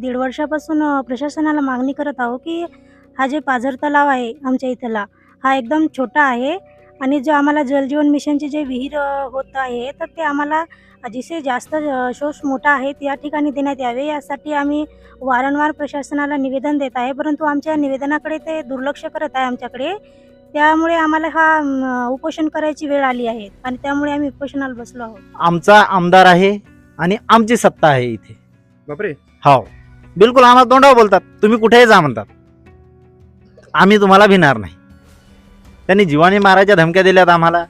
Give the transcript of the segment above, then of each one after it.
दीड वर्षापासून प्रशासनाला मागणी करत आहो की हा जे पाझर तलाव आहे आमच्या इथला हा एकदम छोटा आहे आणि जो आम्हाला जलजीवन मिशनचे जे विहीर होत आहे तर ते आम्हाला जिथे जास्त शोष मोठा आहे त्या ठिकाणी देण्यात यावे यासाठी आम्ही वारंवार प्रशासनाला निवेदन देत आहे परंतु आमच्या निवेदनाकडे ते दुर्लक्ष करत आहे आमच्याकडे. त्यामुळे आम्हाला हा उपोषण करायची वेळ आली आहे आणि त्यामुळे आम्ही उपोषणाला बसलो आहोत. आमचा आमदार आहे आणि आमची सत्ता आहे इथे. बापरे! हो. बिलकुल आम्हाला तोंडावर बोलतात. तुम्ही कुठेही जा म्हणतात. आम्ही तुम्हाला भिणार नाही. त्यांनी जीवाने मारायच्या धमक्या दिल्यात आम्हाला.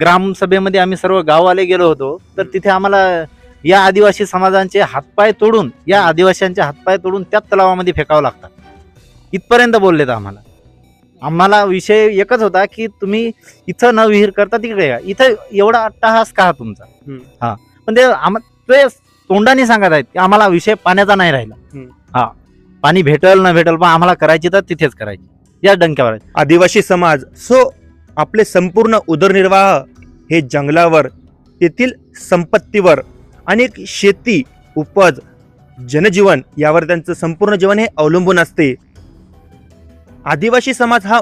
ग्रामसभेमध्ये आम्ही सर्व गाववाले गेलो होतो. तर. तिथे आम्हाला या आदिवासी समाजांचे हातपाय तोडून या आदिवासींचे हातपाय तोडून त्याच तलावामध्ये फेकावं लागतात. इथपर्यंत बोललेत आम्हाला. आम्हाला विषय एकच होता की तुम्ही इथं न विहीर करता तिकडे या. इथं एवढा अट्टहास का तुमचा. हा. पण ते आम ते तोंडाने सांगत आहेत की आम्हाला विषय पाण्याचा नाही राहिला. हा. पाणी भेटल न भेटल पण आम्हाला करायची तर तिथेच करायची. या डंक्यावर. आदिवासी समाज सो आपले संपूर्ण उदरनिर्वाह हे जंगलावर तेथील संपत्तीवर आणि शेती उपज जनजीवन यावर त्यांचं संपूर्ण जीवन हे अवलंबून असते. आदिवासी समाज हा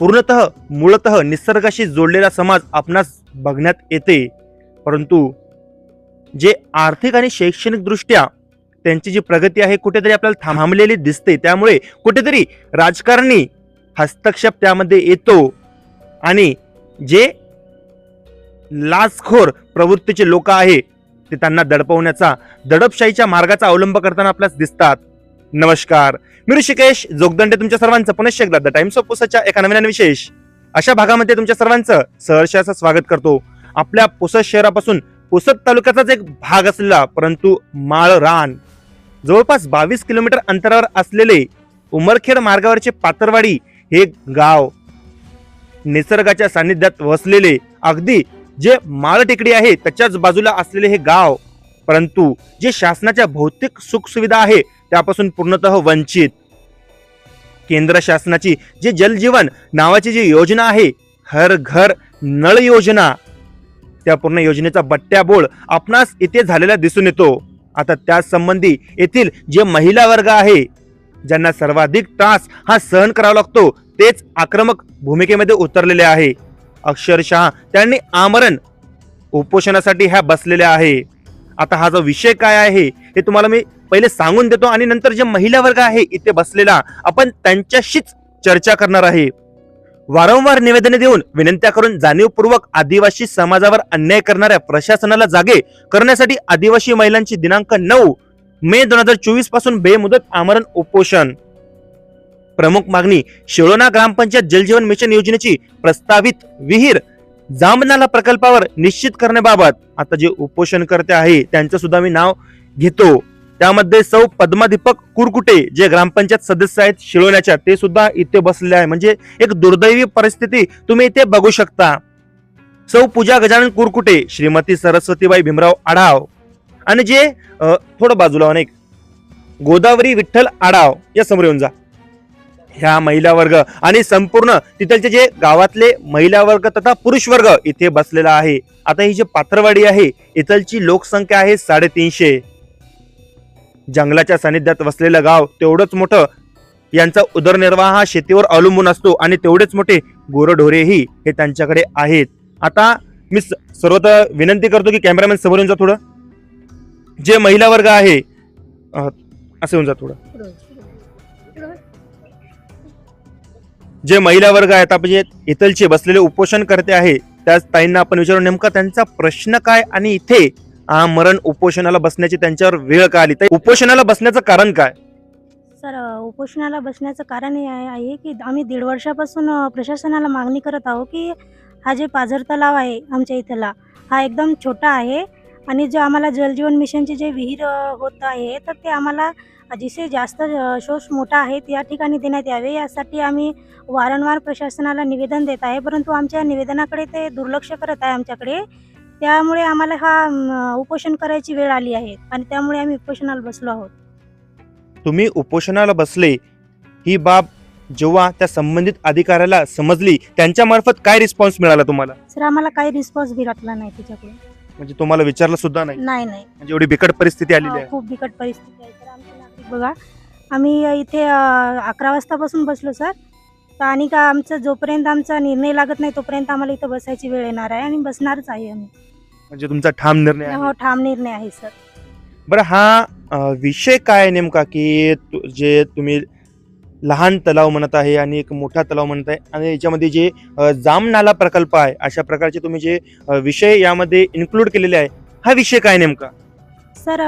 पूर्णतः मूळतः निसर्गाशी जोडलेला समाज आपणास बघण्यात येते. परंतु जे आर्थिक आणि शैक्षणिकदृष्ट्या त्यांची जी प्रगती आहे कुठेतरी आपल्याला थांबलेली दिसते. त्यामुळे कुठेतरी राजकारणी हस्तक्षेप त्यामध्ये येतो आणि जे लाचखोर प्रवृत्तीचे लोक आहे ते त्यांना दडपवण्याचा दडपशाहीच्या मार्गाचा अवलंब करताना आपल्यास दिसतात. नमस्कार. मी ऋषिकेश जोगदंडे तुमच्या सर्वांचं पुनश्च एकदा द टाइम्स ऑफ पुसाच्या एका नवीन विशेष अशा भागामध्ये तुमच्या सर्वांचं सहर्षाचं स्वागत करतो. आपल्या पुसद शहरापासून पुसद तालुक्याचाच एक भाग असलेला परंतु माळ रान जवळपास बावीस किलोमीटर अंतरावर असलेले उमरखेड मार्गावरचे पातरवाडी हे गाव निसर्गाच्या सानिध्यात वसलेले अगदी जे माळ टेकडी आहे त्याच्याच बाजूला असलेले हे गाव परंतु जे शासनाच्या भौतिक सुखसुविधा आहे त्यापासून पूर्णतः वंचित. केंद्र शासनाची जे जलजीवन नावाची जी योजना आहे हर घर नळ योजना त्या पूर्ण योजनेचा बट्ट्याबोळ आपणास इथे झालेला दिसून येतो. आता त्यासंबंधी येथील जे महिला वर्ग आहे ज्यांना सर्वाधिक त्रास हा सहन करावा लागतो तेच आक्रमक भूमिकेमध्ये उतरलेले आहे. अक्षरशः त्यांनी आमरण उपोषणासाठी ह्या बसलेल्या आहे. आता हा जो विषय काय आहे हे तुम्हाला मी पहिले सांगून देतो आणि नंतर जे महिला वर्ग आहे इथे बसलेला आपण त्यांच्याशीच चर्चा करणार आहे. वारंवार निवेदने देऊन विनंत्या करून जाणीवपूर्वक आदिवासी समाजावर अन्याय करणाऱ्या प्रशासनाला जागे करण्यासाठी आदिवासी महिलांची दिनांक नऊ मे दोन हजार चोवीसपासून बेमुदत आमरण उपोषण. प्रमुख मागणी शिळोना ग्रामपंचायत जलजीवन मिशन योजनेची प्रस्तावित विहीर जामनाला प्रकल्पावर निश्चित करण्याबाबत. आता जे उपोषणकर्ते आहे त्यांचं सुद्धा मी नाव घेतो. त्यामध्ये सौ पद्मादीपक कुरकुटे जे ग्रामपंचायत सदस्य आहेत शिळवण्याच्या ते सुद्धा इथे बसले आहे. म्हणजे एक दुर्दैवी परिस्थिती तुम्ही इथे बघू शकता. सौ पूजा गजानन कुरकुटे श्रीमती सरस्वतीबाई भीमराव आढाव आणि जे थोडं बाजूला अनेक गोदावरी विठ्ठल आढाव या समोर येऊन जा. ह्या महिला वर्ग आणि संपूर्ण तिथलचे जे गावातले महिला वर्ग तथा पुरुष वर्ग इथे बसलेला आहे. आता ही जी पात्रवाडी आहे इथलची लोकसंख्या आहे साडेतीनशे. जंगलाच्या सानिध्यात वसलेलं गाव तेवढंच मोठं. यांचा उदरनिर्वाह हा शेतीवर अवलंबून असतो आणि तेवढेच मोठे गोरढोरेही हे त्यांच्याकडे आहेत. आता मी स- सर्वत्र विनंती करतो की कॅमेरामॅन समोर येऊन जा थोडं. जे महिला वर्ग आहे असं येऊन जा थोडं. जे महिला वर्ग आहेत आपण जे इथलचे बसलेले उपोषण करते आहे त्याच ताईंना आपण विचारू नेमका त्यांचा प्रश्न काय आणि इथे मरण उपोषणाला बसण्याची त्यांच्यावर वेळ का आली? तर उपोषणाला बसण्याचं कारण काय? सर उपोषणाला बसण्याचं कारण हे आहे आहे की आम्ही दीड वर्षापासून अ, प्रशासनाला मागणी करत आहो की हा जे पाझर तलाव आहे आमच्या इथला हा एकदम छोटा आहे आणि जो आम्हाला जलजीवन मिशनचे जे विहीर अ, होत आहे तर ते आम्हाला जिथे जास्त अ, शोष मोठा आहे त्या ठिकाणी देण्यात यावे यासाठी आम्ही वारंवार प्रशासनाला निवेदन देत आहे परंतु आमच्या निवेदनाकडे ते दुर्लक्ष करत आहे आमच्याकडे. त्यामुळे आम्हाला हा उपोषण करायची वेळ आली आहे आणि त्यामुळे आम्ही उपोषणाला बसलो आहोत. तुम्ही उपोषणाला बसले ही बाब जेव्हा त्या संबंधित अधिकाऱ्याला समजली त्यांच्या मार्फत काय रिस्पॉन्स मिळाला तुम्हाला? सर आम्हाला काही रिस्पॉन्स भेटला नाही त्याच्याकडून. म्हणजे तुम्हाला विचारलं सुद्धा नाही? नाही नाही. म्हणजे एवढी बिकट परिस्थिती आलेली हो, आहे. खूप बिकट परिस्थिती आहे. तर आमच्या बघा आम्ही इथे अ, अकरा वाजतापासून बसलो सर. तर आणि का आमचं जोपर्यंत आमचा निर्णय लागत नाही तोपर्यंत आम्हाला इथं बसायची वेळ येणार आहे आणि बसणारच आहे आम्ही. म्हणजे तुमचा ठाम निर्णय आहे. हो ठाम निर्णय आहे सर. बरं हा अ, विषय काय नेमका की तु- जे तुम्ही लहान तलाव म्हणत आहे आणि एक मोठा तलाव म्हणत आहे आणि याच्यामध्ये जे अ, जाम नाला प्रकल्प आहे अशा प्रकारचे तुम्ही जे अ, विषय यामध्ये इन्क्लूड केलेले आहे हा विषय काय नेमका? सर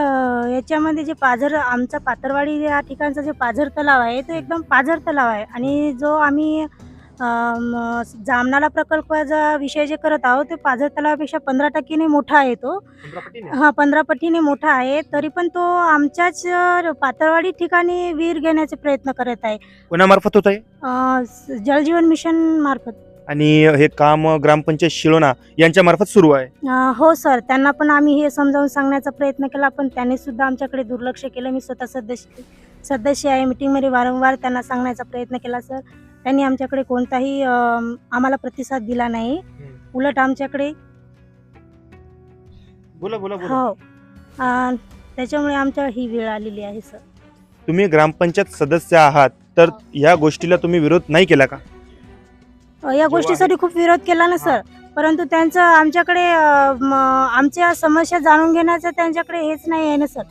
याच्यामध्ये जे पाझर आमचा पातरवाडी या ठिकाणचा जे पाझर तलाव आहे तो एकदम पाझर तलाव आहे. आणि जो आम्ही जामनाला प्रकल्पाचा विषय जे करत आहोत ते पाझर तलावापेक्षा पंधरा टक्केने मोठा आहे तो. हा पंधरा पटीने मोठा आहे. तरी पण तो आमच्याच पातळवाडी ठिकाणी विहीर घेण्याचे प्रयत्न करत आहे. कोणामार्फत होत आहे जलजीवन मिशन मार्फत. आणि हे काम ग्रामपंचायत शिलोणा यांच्या मार्फत सुरू आहे. अ, हो सर त्यांना पण आम्ही हे समजावून सांगण्याचा प्रयत्न केला पण त्यांनी सुद्धा आमच्याकडे दुर्लक्ष केलं. मी स्वतः सदस्य सदस्य आहे मीटिंगमध्ये वारंवार त्यांना सांगण्याचा प्रयत्न केला सर. त्यांनी आमच्याकडे कोणताही अ, आम्हाला प्रतिसाद दिला नाही. उलट आमच्याकडे बोला बोला हो. अ, त्याच्यामुळे आमच्या ही वेळ आलेली आहे सर. तुम्ही ग्रामपंचायत सदस्य आहात तर या गोष्टीला तुम्ही विरोध नाही केला का? या गोष्टीसाठी खूप विरोध केला ना सर. परंतु त्यांचं आमच्याकडे म, आमच्या समस्या जाणून घेण्याचं त्यांच्याकडे हेच नाही आहे ना सर.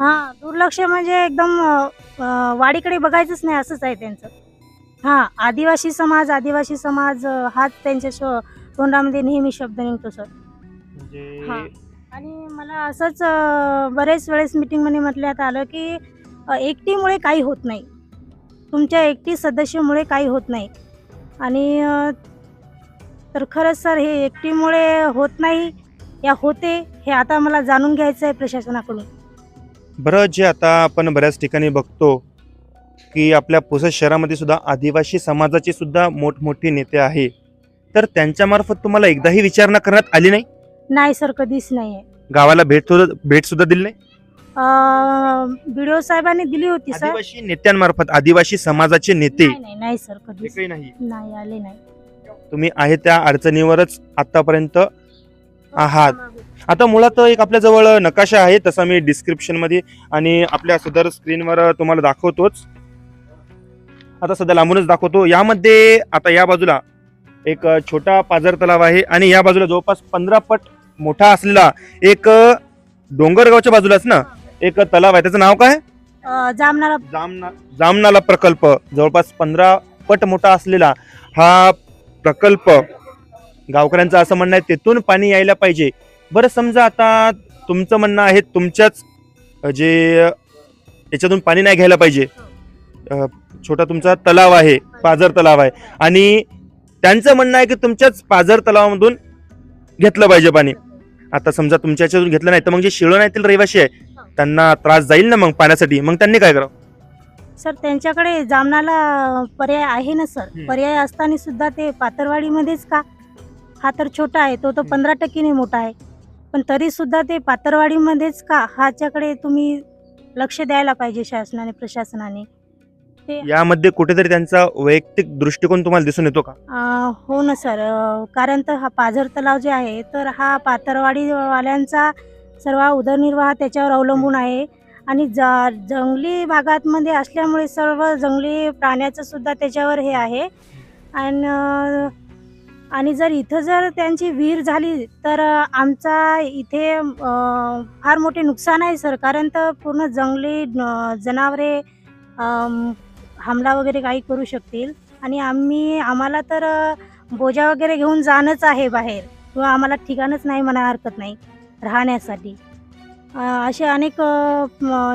हां दुर्लक्ष म्हणजे एकदम अ, वाडीकडे बघायचंच नाही असंच आहे त्यांचं. हां आदिवासी समाज आदिवासी समाज अ, हाच त्यांच्या श तोंडामध्ये नेहमी शब्द निघतो सर. हा. आणि मला असंच अ, बरेच वेळेस मिटिंगमध्ये म्हटल्यात आलं की अ, एकटीमुळे काही होत नाही. तुमच्या एकटी सदस्यामुळे काही होत नाही. आणि तर खरंच सर हे एकटीमुळे होत नाही. या होते हे आता मला जाणून घ्यायचं आहे प्रशासनाकडून. बरं जे आता आपण बऱ्याच ठिकाणी बघतो की आपल्या पुसद शहरामध्ये सुद्धा आदिवासी समाजाचे सुद्धा मोठमोठे नेते आहे. तर त्यांच्यामार्फत तुम्हाला एकदाही विचारणा करण्यात आली नाही? नाही सर कधीच नाही आहे गावाला भेट सुद्धा भेट सुद्धा दिली नाही? बी डी ओ साहेबांनी दिली होती सर. आदिवासी नेत्यांमार्फत आदिवासी समाजाचे नेते. नाही नाही नाही सर कधीच. एकही नाही. नाही आले नाही. तुम्ही आहे त्या अडचणीवरच आतापर्यंत आहात. आता मुळात एक आपल्याजवळ नकाशा आहे तसा मी डिस्क्रिप्शनमध्ये आणि आपल्या सदर स्क्रीनवर तुम्हाला दाखवतोच. आता सध्या लांबूनच दाखवतो. यामध्ये आता या बाजूला एक छोटा पाझर तलाव आहे आणि या बाजूला जवळपास पंधरा पट मोठा असलेला एक डोंगरगावच्या बाजूलाच ना? एक तलाव आहे. त्याचं नाव काय? अ, जामनाला जामना जामनाला प्रकल्प. जवळपास पंधरा पट मोठा असलेला हा प्रकल्प गावकऱ्यांचं असं म्हणणं आहे तेथून पाणी यायला पाहिजे. बरं समजा आता तुमचं म्हणणं आहे तुमच्याच अ, जे याच्यातून पाणी नाही घ्यायला पाहिजे. अ, छोटा तुमचा तलाव आहे पाझर तलाव आहे. आणि त्यांचं म्हणणं आहे की तुमच्याच पाझर तलावामधून घेतलं पाहिजे पाणी. आता समजा तुमच्या याच्यातून घेतलं नाही तर मग जे शिळण येथील रहिवासी आहे. त्यांना त्रास जाईल ना मग पाण्यासाठी? मग त्यांनी काय करावं? सर त्यांच्याकडे जामनाला पर्याय आहे ना सर? हम्म. पर्याय असताना सुद्धा ते पातरवाडीमध्येच का? हा तर छोटा आहे तो तो पंधरा टक्केने मोठा आहे. पण तरी सुद्धा ते पातरवाडीमध्येच का? ह्याच्याकडे तुम्ही लक्ष द्यायला पाहिजे शासनाने प्रशासनाने. यामध्ये कुठेतरी त्यांचा वैयक्तिक दृष्टिकोन तुम्हाला दिसून येतो का? अं, हो ना सर. अं, कारण तर हा पाझर तलाव जे आहे तर हा पातरवाडीवाल्यांचा सर्व उदरनिर्वाह त्याच्यावर अवलंबून आहे. आणि ज जंगली भागातमध्ये असल्यामुळे सर्व जंगली प्राण्याचं सुद्धा त्याच्यावर हे आहे. आणि आणि जर इथं जर त्यांची विहीर झाली तर आमचा इथे फार मोठे नुकसान आहे सर. कारण तर पूर्ण जंगली जनावरे हमला वगैरे काही करू शकतील. आणि आम्ही आम्हाला तर बोजा वगैरे घेऊन जाणंच आहे बाहेर. किंवा आम्हाला ठिकाणच नाही म्हणा हरकत नाही. राहण्यासाठी. असे अनेक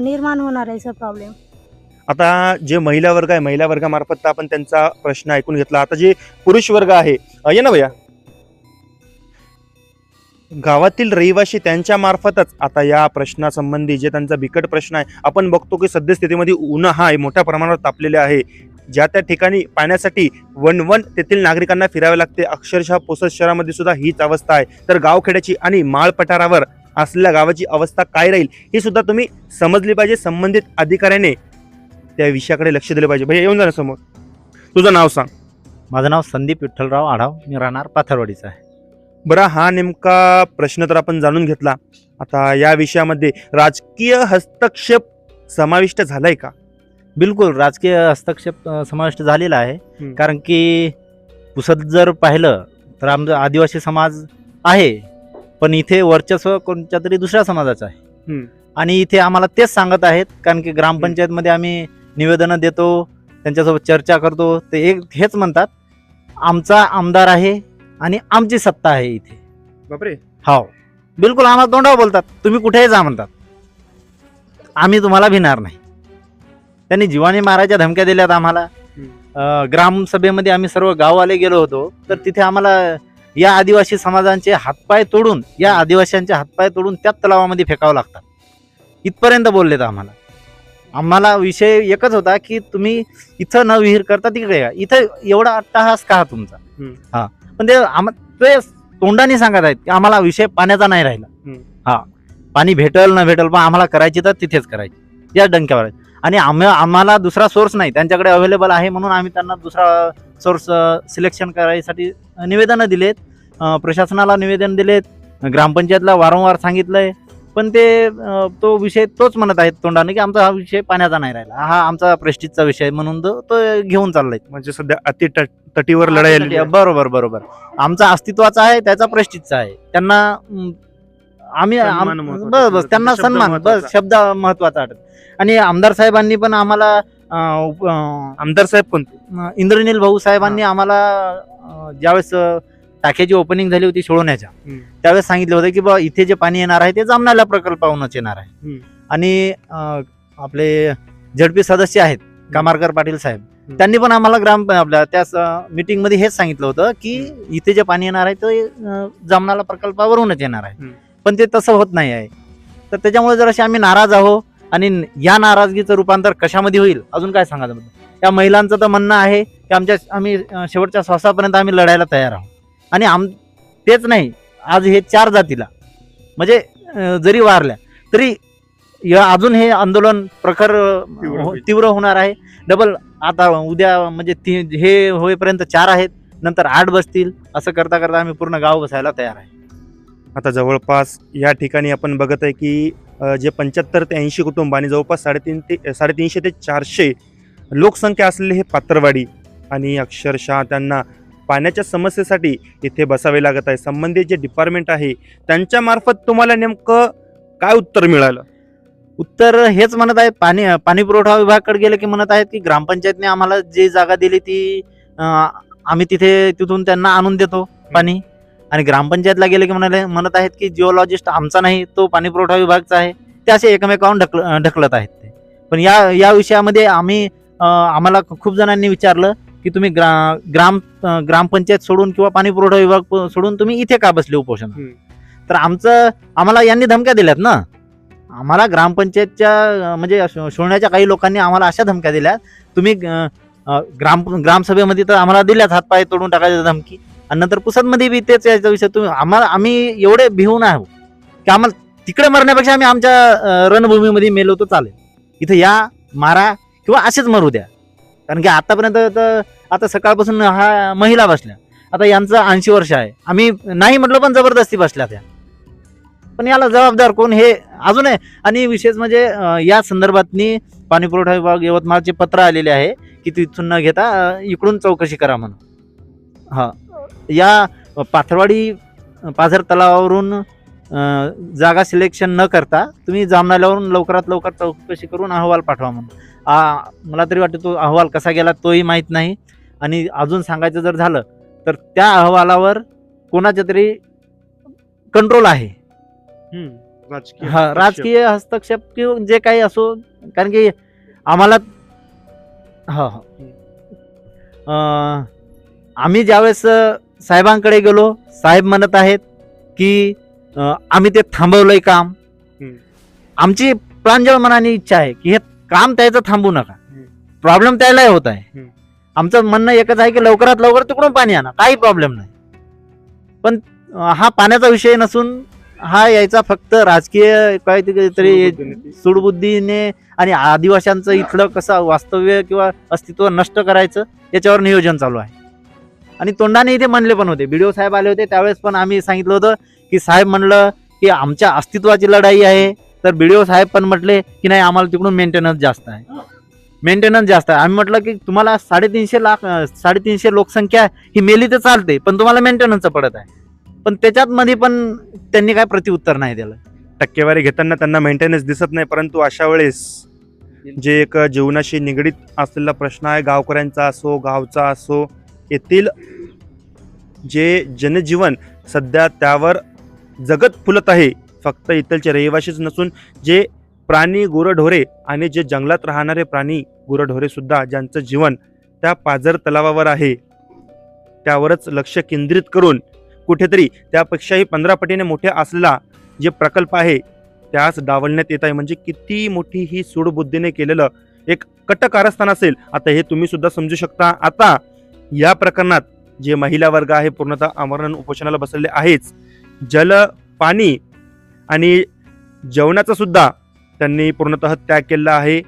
निर्माण होणार आहे सर प्रॉब्लेम आता जे महिला वर्ग आहे महिला वर्गामार्फत आपण त्यांचा प्रश्न ऐकून घेतला. आता जे पुरुष वर्ग आहे ये ना भैया. गावातील रहिवासी त्यांच्या मार्फतच आता या प्रश्नासंबंधी जे त्यांचा बिकट प्रश्न आहे आपण बघतो की सद्यस्थितीमध्ये उन्हा हा मोठ्या प्रमाणावर तापलेले आहे. ज्या त्या ठिकाणी पाण्यासाठी वन वन तेथील नागरिकांना फिरावे लागते. अक्षरशः पोसद शहरामध्ये सुद्धा हीच अवस्था आहे. तर गावखेड्याची आणि माळ पठारावर असलेल्या गावाची अवस्था काय राहील ही सुद्धा तुम्ही समजली पाहिजे. संबंधित अधिकाऱ्याने त्या विषयाकडे लक्ष दिलं पाहिजे. भैया येऊन जा ना समोर. तुझं नाव सांग. माझं नाव संदीप विठ्ठलराव आढाव. मी राहणार पाथरवाडीचा आहे. बरं हा नेमका प्रश्न तर आपण जाणून घेतला. आता या विषयामध्ये राजकीय हस्तक्षेप समाविष्ट झालाय का? बिलकुल राजकीय हस्तक्षेप अ, समाविष्ट झालेला आहे. हम्म. कारण की पुसद जर पाहिलं तर आमचा आदिवासी समाज आहे पण इथे वर्चस्व कोणत्या तरी दुसऱ्या समाजाचं आहे. हम्म. आणि इथे आम्हाला तेच सांगत आहेत कारण की ग्रामपंचायतमध्ये आम्ही निवेदनं देतो त्यांच्यासोबत चर्चा करतो ते एक हेच म्हणतात आमचा आमदार आहे आणि आमची सत्ता आहे इथे. बापरे. हो बिलकुल आम्हाला तोंडावर बोलतात तुम्ही कुठेही जा म्हणतात. आम्ही तुम्हाला भिणार नाही. त्यांनी जीवानी मारायच्या धमक्या दिल्यात आम्हाला. ग्रामसभेमध्ये आम्ही सर्व गाववाले गेलो होतो. तर तिथे आम्हाला या आदिवासी समाजांचे हातपाय तोडून या आदिवासींचे हातपाय तोडून त्याच तलावामध्ये फेकावं लागतात. इथपर्यंत बोललेत आम्हाला. आम्हाला विषय एकच होता की तुम्ही इथं न विहीर करता तिकडे या. इथं एवढा अट्टहास का तुमचा. हा. पण ते आम ते तोंडाने सांगत आहेत की आम्हाला विषय पाण्याचा नाही राहिला. हा. पाणी भेटल न भेटल पण आम्हाला करायची तर तिथेच करायची. या डंक्यावर. आणि आम्ही आम्हाला दुसरा सोर्स नाही. त्यांच्याकडे अवेलेबल आहे म्हणून आम्ही त्यांना दुसरा सोर्स सिलेक्शन करायसाठी निवेदनं दिलेत. प्रशासनाला निवेदन दिलेत. ग्रामपंचायतला वारंवार सांगितलंय. पण ते तो विषय तोच म्हणत आहेत तोंडाने की आमचा हा विषय पाण्याचा नाही राहिला. हा आमचा प्रेस्टिजचा विषय आहे म्हणून तो तो घेऊन चाललाय. म्हणजे सध्या अति तट- तटीवर लढाई आहे. बरोबर बरोबर. आमचा अस्तित्वाचा आहे त्याचा प्रेस्टिजचा आहे. त्यांना आम्ही सन्मान. बस बस त्यांना शब्द सन्मान. बस शब्द महत्त्वाचा वाटत आणि आमदार साहेबांनी पण आम्हाला अं, उप- अं, आमदार साहेब कोणते अं, इंद्रनील भाऊ साहेबांनी आम्हाला अं, ज्यावेळेस अं, टाक्याची ओपनिंग झाली होती सोडवण्याच्या हम्म. त्यावेळेस सांगितलं होतं की बा इथे जे पाणी येणार आहे ते जामनाला प्रकल्पाहूनच येणार आहे. आणि अं, आपले झडपी सदस्य आहेत कामारकर पाटील साहेब हम्म. त्यांनी पण आम्हाला ग्राम आपल्या त्या मीटिंगमध्ये हेच सांगितलं होतं की इथे जे पाणी येणार आहे ते अं, जामनाला प्रकल्पावरूनच येणार आहे हम्म. पण ते तसं होत नाही आहे. तर त्याच्यामुळे जराशी आम्ही नाराज आहो आणि या नाराजगीचं रूपांतर कशामध्ये होईल? अजून काय सांगायचं म्हणजे या महिलांचं तर म्हणणं आहे की आमच्या आम्ही शेवटच्या श्वासापर्यंत आम्ही लढायला तयार आहोत. आणि आम तेच नाही आज हे चार जातीला म्हणजे जरी वारल्या तरी या अजून हे आंदोलन प्रखर हो-. तीव्र होणार आहे. डबल आता उद्या म्हणजे ती हे होईपर्यंत चार आहेत नंतर आठ बसतील असं करता करता आम्ही पूर्ण गाव बसायला तयार आहे. आता जवळपास या ठिकाणी आपण बघत आहे की जे पंच्याहत्तर ते ऐंशी कुटुंब आणि जवळपास साडेतीन ते साडेतीनशे ते चारशे लोकसंख्या असलेले हे पात्रवाडी आणि अक्षरशः त्यांना पाण्याच्या समस्येसाठी इथे बसावे लागत आहे. संबंधित जे डिपार्टमेंट आहे त्यांच्या मार्फत तुम्हाला नेमकं काय उत्तर मिळालं? उत्तर हेच म्हणत आहेत पाणी पाणी पुरवठा विभागाकडे गेले की म्हणत आहेत की ग्रामपंचायतने आम्हाला जी जागा दिली ती आम्ही तिथे तिथून त्यांना आणून देतो पाणी. आणि ग्रामपंचायतला गेले की म्हणाले म्हणत आहेत की जिओलॉजिस्ट आमचा नाही तो पाणी पुरवठा विभागचा आहे. ते असे एकमेकांवर ढकल ढकलत आहेत ते. पण या या विषयामध्ये आम्ही आम्हाला खूप जणांनी विचारलं की तुम्ही ग्रा ग्राम ग्रामपंचायत सोडून किंवा पाणी पुरवठा विभाग सोडून तुम्ही इथे का बसले उपोषण. तर आमचं आम्हाला यांनी धमक्या दिल्यात ना. आम्हाला ग्रामपंचायतच्या म्हणजे सोडण्याच्या काही लोकांनी आम्हाला अशा धमक्या दिल्या तुम्ही ग्राम ग्रामसभेमध्ये तर आम्हाला दिल्यात हातपाय तोडून टाकायची धमकी. आणि नंतर पुसदमध्ये बी तेच याचा विषय. तुम्ही आम्हाला आम्ही एवढे भिवून आहो की आम्हाला तिकडे मरण्यापेक्षा आम्ही आमच्या रणभूमीमध्ये मेलो तर चालेल. इथं या मारा किंवा असेच मरू द्या. कारण की आतापर्यंत तर आता सकाळपासून हा महिला बसल्या. आता यांचं ऐंशी वर्ष आहे. आम्ही नाही म्हटलं पण जबरदस्ती बसल्या त्या. पण याला जबाबदार कोण हे अजून आहे. आणि विशेष म्हणजे या संदर्भातनी पाणी पुरवठा विभाग यवतमाळचे पत्र आलेले आहे की तिथून न घेता इकडून चौकशी करा म्हणून. हां. या पाथरवाडी पाझर तलावावरून जागा सिलेक्शन न करता तुम्ही जामनाल्यावरून लवकरात लवकर चौकशी करून अहवाल पाठवा म्हणून. आ, मला तरी वाटतं तो अहवाल कसा गेला तोही माहीत नाही. आणि अजून सांगायचं जर झालं तर त्या अहवालावर कोणाच्या तरी कंट्रोल आहे. राजकीय हा राजकीय हस्तक्षेप किंवा जे काही असो कारण की आम्हाला हा हा. अं, आम्ही ज्यावेळेस साहेबांकडे गेलो. साहेब म्हणत आहेत की आम्ही ते थांबवलंय काम. आमची प्रांजळ मनाने इच्छा आहे की हे काम त्याचं थांबू नका. प्रॉब्लेम त्यालाही होत आहे. आमचं म्हणणं एकच आहे की लवकरात लवकर तिकडून पाणी आणा. काही प्रॉब्लेम नाही. पण हा पाण्याचा विषय नसून हा यायचा फक्त राजकीय काहीतरी सूडबुद्धीने. आणि आदिवाशांचं इथलं कसं वास्तव्य किंवा अस्तित्व नष्ट करायचं याच्यावर नियोजन चालू आहे. आणि तोंडाने इथे म्हणले पण होते. बीडीओ साहेब आले होते त्यावेळेस पण आम्ही सांगितलं होतं की साहेब म्हणलं की आमच्या अस्तित्वाची लढाई आहे. तर बीडीओ साहेब पण म्हटले की नाही आम्हाला तिकडून मेंटेनन्स जास्त आहे. मेंटेनन्स जास्त आहे. आम्ही म्हटलं की तुम्हाला साडेतीनशे लाख साडेतीनशे लोकसंख्या आहे, ही मेली तर चालते पण तुम्हाला मेंटेनन्सचं पडत आहे. पण त्याच्यात मध्ये पण त्यांनी काय प्रतिउत्तर नाही दिलं. टक्केवारी घेताना त्यांना मेंटेनन्स दिसत नाही परंतु अशा वेळेस जे एक जीवनाशी निगडीत असलेला प्रश्न आहे गावकऱ्यांचा असो गावचा असो येथील जे जनजीवन सध्या त्यावर जगत फुलत आहे. फक्त इथलचे रहिवाशीच नसून जे प्राणी गुरढोरे आणि जे जंगलात राहणारे प्राणी गुरढोरेसुद्धा ज्यांचं जीवन त्या पाझर तलावावर आहे. त्यावरच लक्ष केंद्रित करून कुठेतरी त्यापेक्षाही पंधरा पटीने मोठे असलेला जे प्रकल्प आहे त्यास डावलण्यात येत आहे. म्हणजे किती मोठी ही सूडबुद्धीने केलेलं एक कट कारस्थान असेल. आता हे तुम्ही सुद्धा समजू शकता. आता या प्रकरणात जे महिला वर्ग आहे पूर्णतः आमरण उपोषणाला बसलेले आहेच. जल पाणी आणि जेवणाचा सुद्धा त्यांनी पूर्णतः त्याग केला आहे.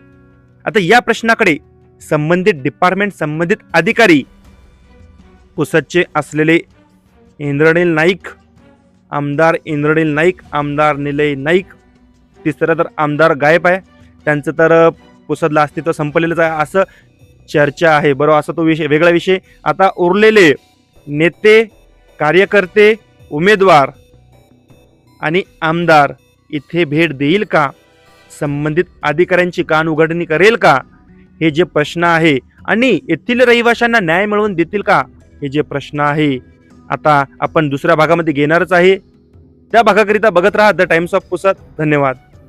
आता या प्रश्नाकडे संबंधित डिपार्टमेंट संबंधित अधिकारी पुसदचे असलेले इंद्रनील नाईक आमदार इंद्रनील नाईक आमदार निलय नाईक तिसरं तर आमदार गायब आहे. त्यांचं तर पुसदला अस्तित्व संपलेलंच आहे. असं चर्चा आहे. बरोबर असा तो विषय वेगळा विषय. आता उरलेले नेते कार्यकर्ते उमेदवार आणि आमदार इथे भेट देईल का? संबंधित अधिकाऱ्यांची कान उघडणी करेल का? हे जे प्रश्न आहे. आणि येथील रहिवाशांना न्याय मिळवून देतील का? हे जे प्रश्न आहे. आता आपण दुसऱ्या भागामध्ये घेणारच आहे. त्या भागाकरिता बघत राहा द टाइम्स ऑफ पुसत धन्यवाद.